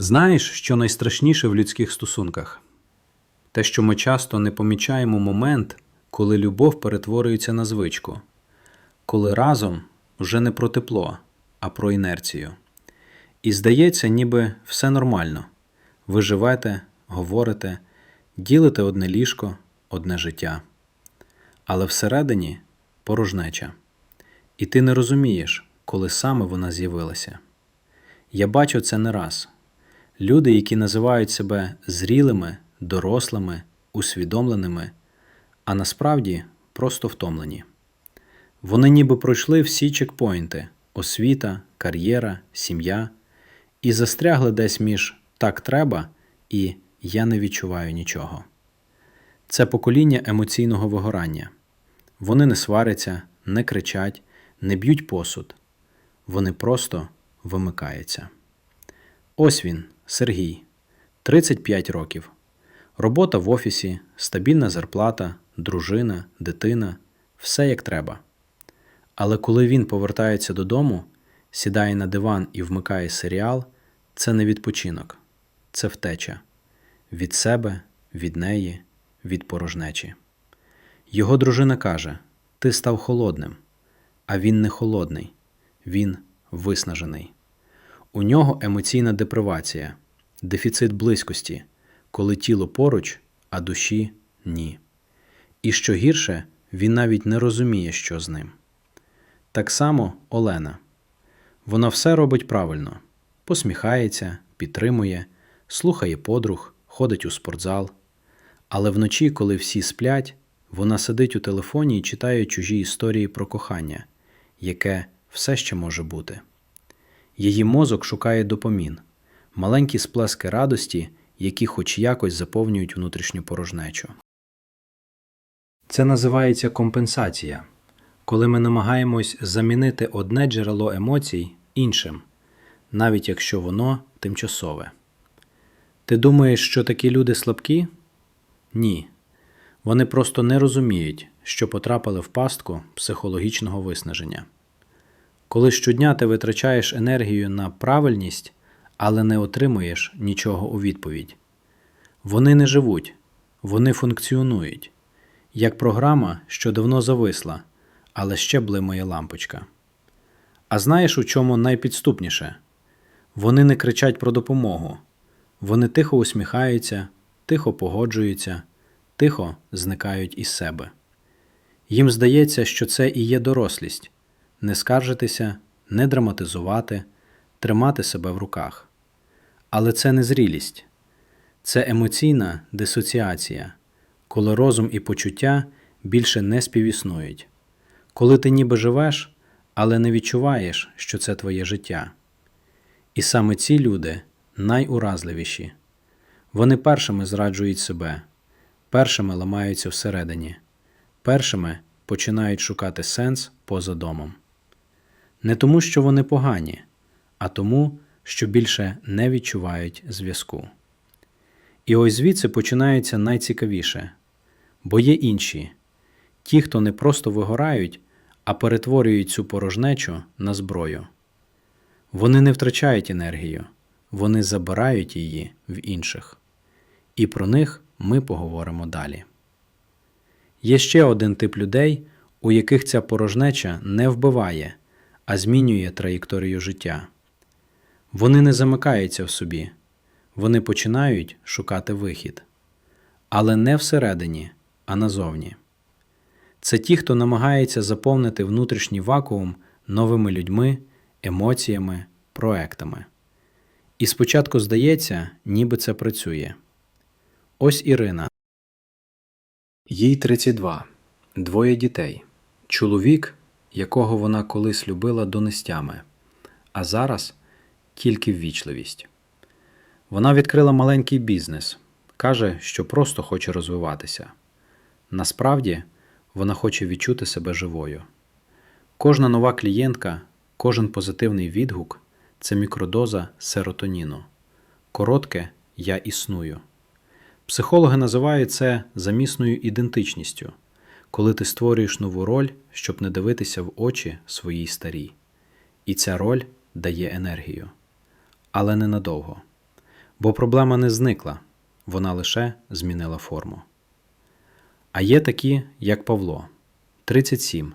Знаєш, що найстрашніше в людських стосунках? Те, що ми часто не помічаємо момент, коли любов перетворюється на звичку, коли разом вже не про тепло, а про інерцію. І здається, ніби все нормально. Ви живете, говорите, ділите одне ліжко, одне життя. Але всередині порожнеча. І ти не розумієш, коли саме вона з'явилася. Я бачу це не раз. Люди, які називають себе зрілими, дорослими, усвідомленими, а насправді просто втомлені. Вони ніби пройшли всі чекпоінти освіта, кар'єра, сім'я і застрягли десь між так треба і я не відчуваю нічого. Це покоління емоційного вигорання. Вони не сваряться, не кричать, не б'ють посуд. Вони просто вимикаються. Ось він, Сергій, 35 років. Робота в офісі, стабільна зарплата, дружина, дитина все як треба. Але коли він повертається додому, сідає на диван і вмикає серіал, це не відпочинок, це втеча від себе, від неї, від порожнечі. Його дружина каже: Ти став холодним, а він не холодний, він виснажений. У нього емоційна депривація, дефіцит близькості, коли тіло поруч, а душі ні. І що гірше, він навіть не розуміє, що з ним. Так само Олена. Вона все робить правильно: посміхається, підтримує, слухає подруг, ходить у спортзал. Але вночі, коли всі сплять, вона сидить у телефоні і читає чужі історії про кохання, яке все ще може бути. Її мозок шукає допомін, маленькі сплески радості, які хоч якось заповнюють внутрішню порожнечу. Це називається компенсація, коли ми намагаємось замінити одне джерело емоцій іншим, навіть якщо воно тимчасове. Ти думаєш, що такі люди слабкі? Ні. Вони просто не розуміють, що потрапили в пастку психологічного виснаження. Коли щодня ти витрачаєш енергію на правильність, але не отримуєш нічого у відповідь. Вони не живуть, вони функціонують, як програма, що давно зависла, але ще блимає лампочка. А знаєш, у чому найпідступніше? Вони не кричать про допомогу, вони тихо усміхаються, тихо погоджуються, тихо зникають із себе. Їм здається, що це і є дорослість не скаржитися, не драматизувати, тримати себе в руках. Але це не зрілість, це емоційна дисоціація, коли розум і почуття більше не співіснують, коли ти ніби живеш, але не відчуваєш, що це твоє життя. І саме ці люди найуразливіші. Вони першими зраджують себе, першими ламаються всередині, першими починають шукати сенс поза домом. Не тому, що вони погані, а тому, що більше не відчувають зв'язку. І ось звідси починається найцікавіше, бо є інші ті, хто не просто вигорають, а перетворюють цю порожнечу на зброю. Вони не втрачають енергію, вони забирають її в інших. І про них ми поговоримо далі. Є ще один тип людей, у яких ця порожнеча не вбиває, а змінює траєкторію життя. Вони не замикаються в собі, вони починають шукати вихід, але не всередині, а назовні. Це ті, хто намагається заповнити внутрішній вакуум новими людьми, емоціями, проектами. І спочатку здається, ніби це працює. Ось Ірина. Їй 32, двоє дітей, чоловік, якого вона колись любила донестями, а зараз тільки ввічливість. Вона відкрила маленький бізнес, каже, що просто хоче розвиватися. Насправді, вона хоче відчути себе живою. Кожна нова клієнтка, кожен позитивний відгук це мікродоза серотоніну. Коротке я існую. Психологи називають це замісною ідентичністю, коли ти створюєш нову роль, щоб не дивитися в очі своїй старій. І ця роль дає енергію. Але ненадовго. Бо проблема не зникла, вона лише змінила форму. А є такі, як Павло, 37.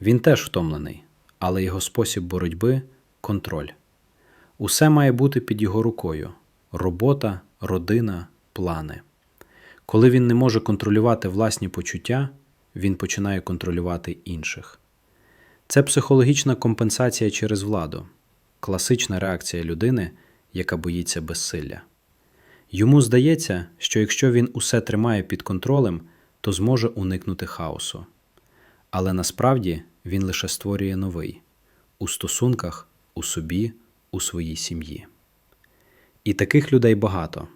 Він теж втомлений, але його спосіб боротьби контроль. Усе має бути під його рукою робота, родина, плани. Коли він не може контролювати власні почуття, він починає контролювати інших. Це психологічна компенсація через владу, класична реакція людини, яка боїться безсилля. Йому здається, що якщо він усе тримає під контролем, то зможе уникнути хаосу. Але насправді він лише створює новий у стосунках, у собі, у своїй сім'ї. І таких людей багато.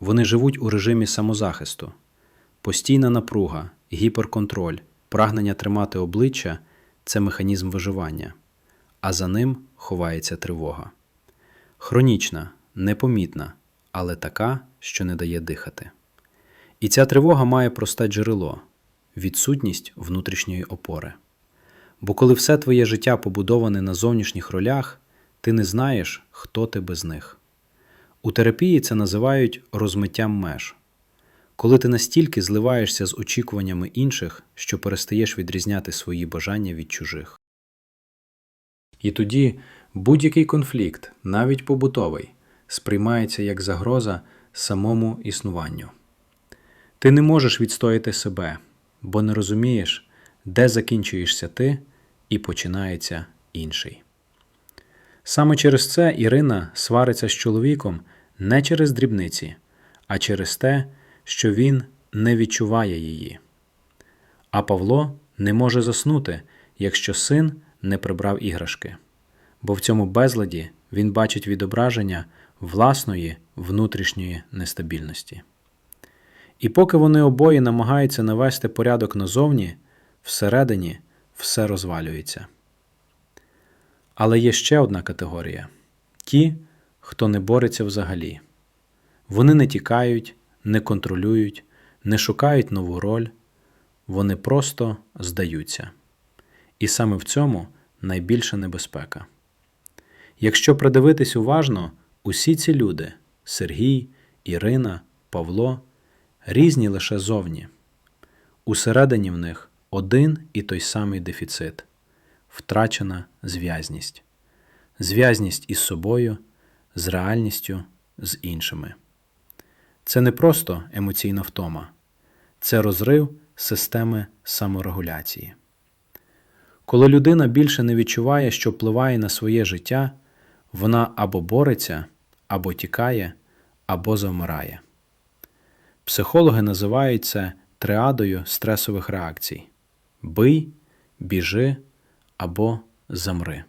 Вони живуть у режимі самозахисту, постійна напруга, гіперконтроль, прагнення тримати обличчя це механізм виживання, а за ним ховається тривога. Хронічна, непомітна, але така, що не дає дихати. І ця тривога має просте джерело відсутність внутрішньої опори. Бо коли все твоє життя побудоване на зовнішніх ролях, ти не знаєш, хто ти без них. У терапії це називають розмиттям меж. Коли ти настільки зливаєшся з очікуваннями інших, що перестаєш відрізняти свої бажання від чужих. І тоді будь-який конфлікт, навіть побутовий, сприймається як загроза самому існуванню. Ти не можеш відстояти себе, бо не розумієш, де закінчуєшся ти і починається інший. Саме через це Ірина свариться з чоловіком не через дрібниці, а через те, що він не відчуває її. А Павло не може заснути, якщо син не прибрав іграшки, бо в цьому безладі він бачить відображення власної внутрішньої нестабільності. І поки вони обоє намагаються навести порядок назовні, всередині все розвалюється. Але є ще одна категорія ті, хто не бореться взагалі. Вони не тікають, не контролюють, не шукають нову роль, вони просто здаються. І саме в цьому найбільша небезпека. Якщо придивитись уважно, усі ці люди Сергій, Ірина, Павло різні лише зовні. Усередині в них один і той самий дефіцит втрачена зв'язність, зв'язність із собою, з реальністю, з іншими. Це не просто емоційна втома, це розрив системи саморегуляції. Коли людина більше не відчуває, що впливає на своє життя, вона або бореться, або тікає, або завмирає. Психологи називають це триадою стресових реакцій: бий, біжи або замри.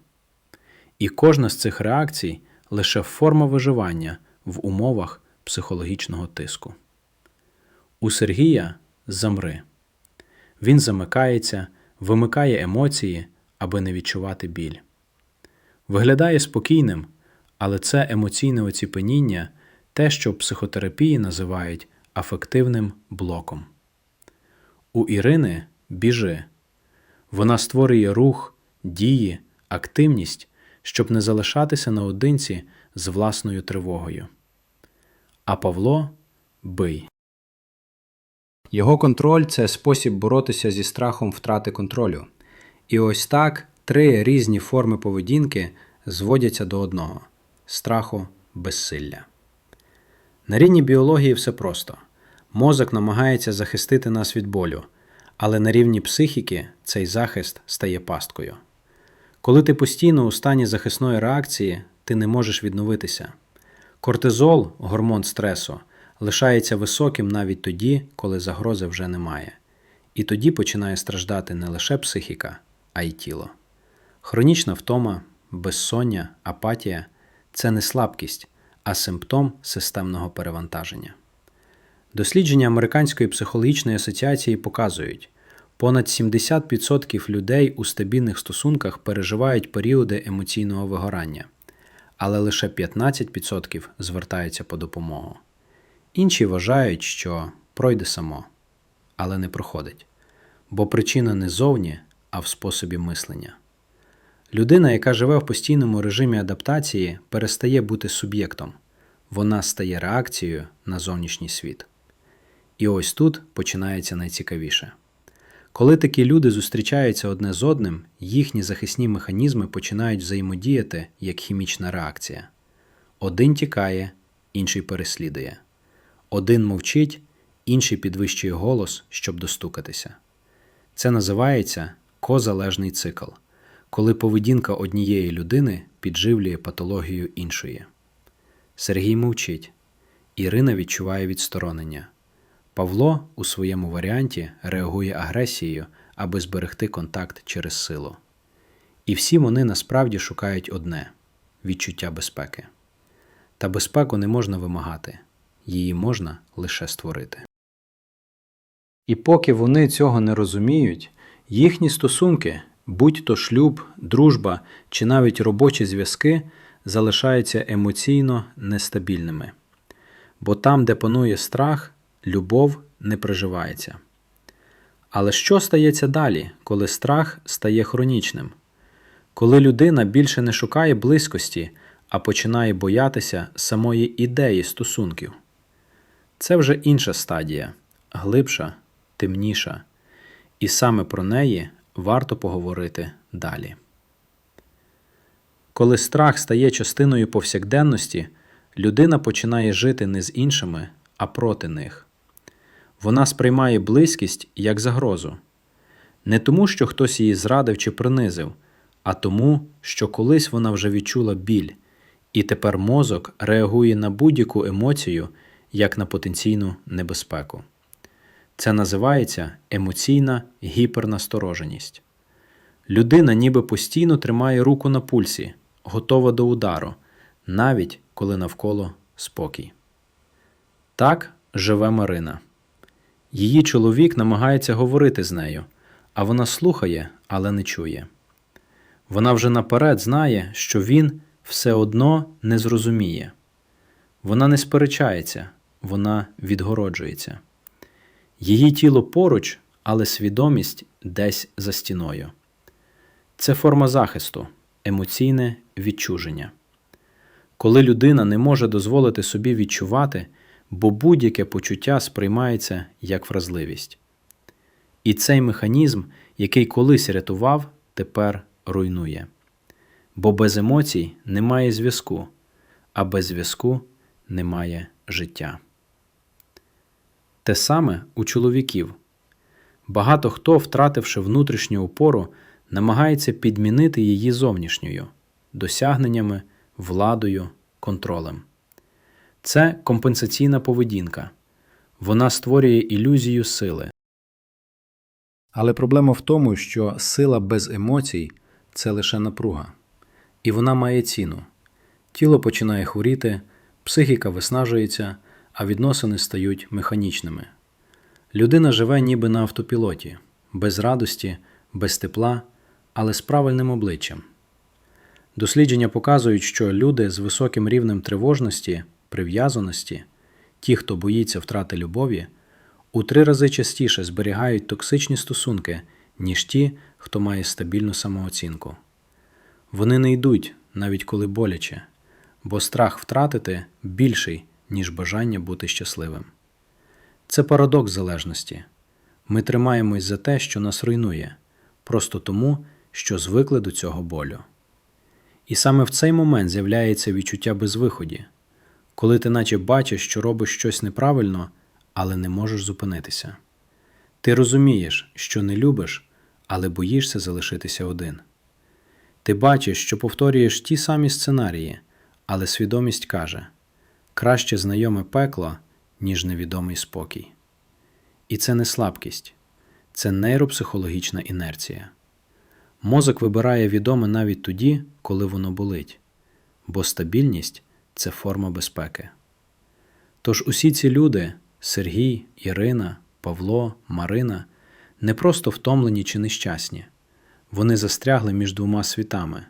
І кожна з цих реакцій лише форма виживання в умовах психологічного тиску. У Сергія замри. Він замикається, вимикає емоції, аби не відчувати біль. Виглядає спокійним, але це емоційне оціпеніння те, що в психотерапії називають афективним блоком. У Ірини біжи. Вона створює рух, дії, активність, щоб не залишатися наодинці з власною тривогою. А Павло бий. Його контроль це спосіб боротися зі страхом втрати контролю. І ось так три різні форми поведінки зводяться до одного страху безсилля. На рівні біології все просто. Мозок намагається захистити нас від болю, але на рівні психіки цей захист стає пасткою. Коли ти постійно у стані захисної реакції, ти не можеш відновитися. Кортизол, гормон стресу, лишається високим навіть тоді, коли загрози вже немає. І тоді починає страждати не лише психіка, а й тіло. Хронічна втома, безсоння, апатія це не слабкість, а симптом системного перевантаження. Дослідження Американської психологічної асоціації показують, понад 70% людей у стабільних стосунках переживають періоди емоційного вигорання, але лише 15% звертаються по допомогу. Інші вважають, що пройде само, але не проходить, бо причина не зовні, а в способі мислення. Людина, яка живе в постійному режимі адаптації, перестає бути суб'єктом, вона стає реакцією на зовнішній світ. І ось тут починається найцікавіше. Коли такі люди зустрічаються одне з одним, їхні захисні механізми починають взаємодіяти як хімічна реакція. Один тікає, інший переслідує. Один мовчить, інший підвищує голос, щоб достукатися. Це називається козалежний цикл, коли поведінка однієї людини підживлює патологію іншої. Сергій мовчить. Ірина відчуває відсторонення. Павло у своєму варіанті реагує агресією, аби зберегти контакт через силу. І всі вони насправді шукають одне відчуття безпеки. Та безпеку не можна вимагати, її можна лише створити. І поки вони цього не розуміють, їхні стосунки, будь то шлюб, дружба чи навіть робочі зв'язки, залишаються емоційно нестабільними. Бо там, де панує страх, любов не приживається. Але що стається далі, коли страх стає хронічним? Коли людина більше не шукає близькості, а починає боятися самої ідеї стосунків? Це вже інша стадія, глибша, темніша, і саме про неї варто поговорити далі. Коли страх стає частиною повсякденності, людина починає жити не з іншими, а проти них. Вона сприймає близькість як загрозу. Не тому, що хтось її зрадив чи принизив, а тому, що колись вона вже відчула біль, і тепер мозок реагує на будь-яку емоцію як на потенційну небезпеку. Це називається емоційна гіпернастороженість. Людина ніби постійно тримає руку на пульсі, готова до удару, навіть коли навколо спокій. Так живе Марина. Її чоловік намагається говорити з нею, а вона слухає, але не чує. Вона вже наперед знає, що він все одно не зрозуміє. Вона не сперечається, вона відгороджується. Її тіло поруч, але свідомість десь за стіною. Це форма захисту, емоційне відчуження. Коли людина не може дозволити собі відчувати, бо будь-яке почуття сприймається як вразливість. І цей механізм, який колись рятував, тепер руйнує. Бо без емоцій немає зв'язку, а без зв'язку немає життя. Те саме у чоловіків. Багато хто, втративши внутрішню опору, намагається підмінити її зовнішньою досягненнями, владою, контролем. Це компенсаційна поведінка. Вона створює ілюзію сили. Але проблема в тому, що сила без емоцій це лише напруга, і вона має ціну. Тіло починає хворіти, психіка виснажується, а відносини стають механічними. Людина живе ніби на автопілоті, без радості, без тепла, але з правильним обличчям. Дослідження показують, що люди з високим рівнем тривожності, прив'язаності, ті, хто боїться втрати любові, у три рази частіше зберігають токсичні стосунки, ніж ті, хто має стабільну самооцінку. Вони не йдуть, навіть коли боляче, бо страх втратити більший, ніж бажання бути щасливим. Це парадокс залежності. Ми тримаємось за те, що нас руйнує, просто тому, що звикли до цього болю. І саме в цей момент з'являється відчуття безвиході, коли ти наче бачиш, що робиш щось неправильно, але не можеш зупинитися. Ти розумієш, що не любиш, але боїшся залишитися один. Ти бачиш, що повторюєш ті самі сценарії, але свідомість каже краще знайоме пекло, ніж невідомий спокій. І це не слабкість, це нейропсихологічна інерція. Мозок вибирає відоме навіть тоді, коли воно болить, бо стабільність це форма безпеки. Тож усі ці люди Сергій, Ірина, Павло, Марина не просто втомлені чи нещасні, вони застрягли між двома світами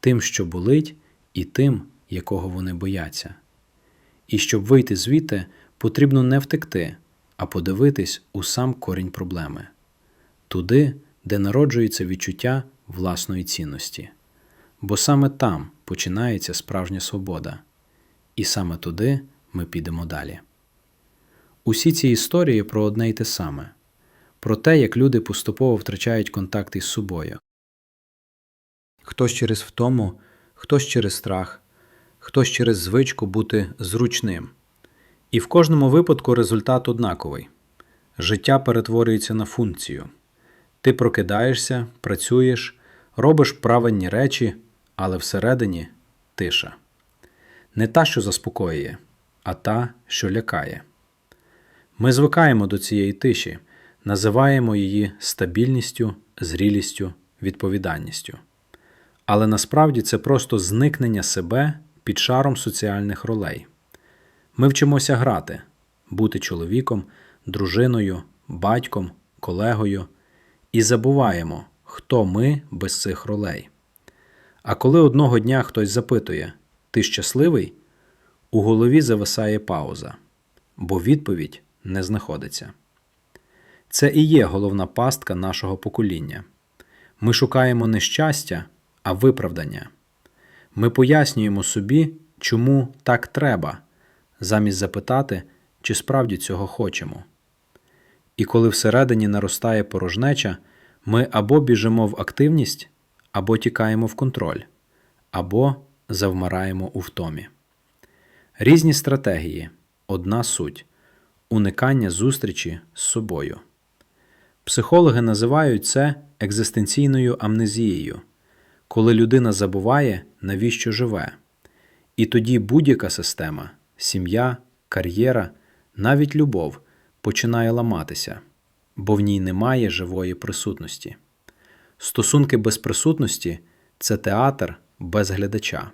тим, що болить, і тим, якого вони бояться. І щоб вийти звідти, потрібно не втекти, а подивитись у сам корінь проблеми туди, де народжується відчуття власної цінності. Бо саме там починається справжня свобода. І саме туди ми підемо далі. Усі ці історії про одне й те саме про те, як люди поступово втрачають контакт із собою. Хтось через втому, хтось через страх, хтось через звичку бути зручним. І в кожному випадку результат однаковий життя перетворюється на функцію. Ти прокидаєшся, працюєш, робиш правильні речі, але всередині тиша. Не та, що заспокоює, а та, що лякає. Ми звикаємо до цієї тиші, називаємо її стабільністю, зрілістю, відповідальністю. Але насправді це просто зникнення себе під шаром соціальних ролей. Ми вчимося грати, бути чоловіком, дружиною, батьком, колегою і забуваємо, хто ми без цих ролей. А коли одного дня хтось запитує Ти щасливий? У голові зависає пауза, бо відповідь не знаходиться. Це і є головна пастка нашого покоління. Ми шукаємо не щастя, а виправдання. Ми пояснюємо собі, чому так треба, замість запитати, чи справді цього хочемо. І коли всередині наростає порожнеча, ми або біжимо в активність, або тікаємо в контроль, або завмираємо у втомі. Різні стратегії одна суть уникання зустрічі з собою. Психологи називають це екзистенційною амнезією, коли людина забуває, навіщо живе. І тоді будь-яка система сім'я, кар'єра, навіть любов починає ламатися, бо в ній немає живої присутності. Стосунки без присутності це театр без глядача.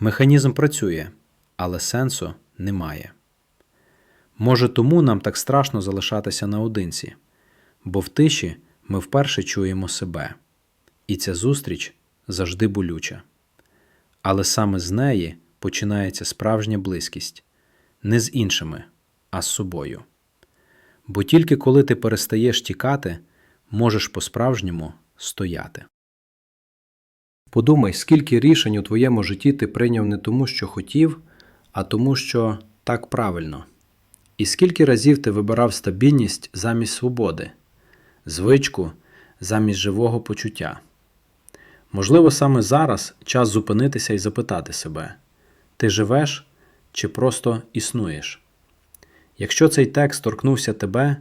Механізм працює, але сенсу немає. Може, тому нам так страшно залишатися наодинці, бо в тиші ми вперше чуємо себе, і ця зустріч завжди болюча. Але саме з неї починається справжня близькість не з іншими, а з собою. Бо тільки коли ти перестаєш тікати, можеш по-справжньому стояти. Подумай, скільки рішень у твоєму житті ти прийняв не тому, що хотів, а тому, що так правильно. І скільки разів ти вибирав стабільність замість свободи, звичку замість живого почуття. Можливо, саме зараз час зупинитися і запитати себе: ти живеш чи просто існуєш? Якщо цей текст торкнувся тебе,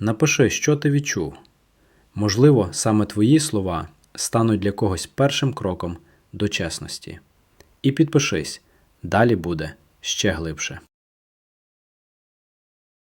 напиши, що ти відчув. Можливо, саме твої слова стануть для когось першим кроком до чесності. І підпишись, далі буде ще глибше.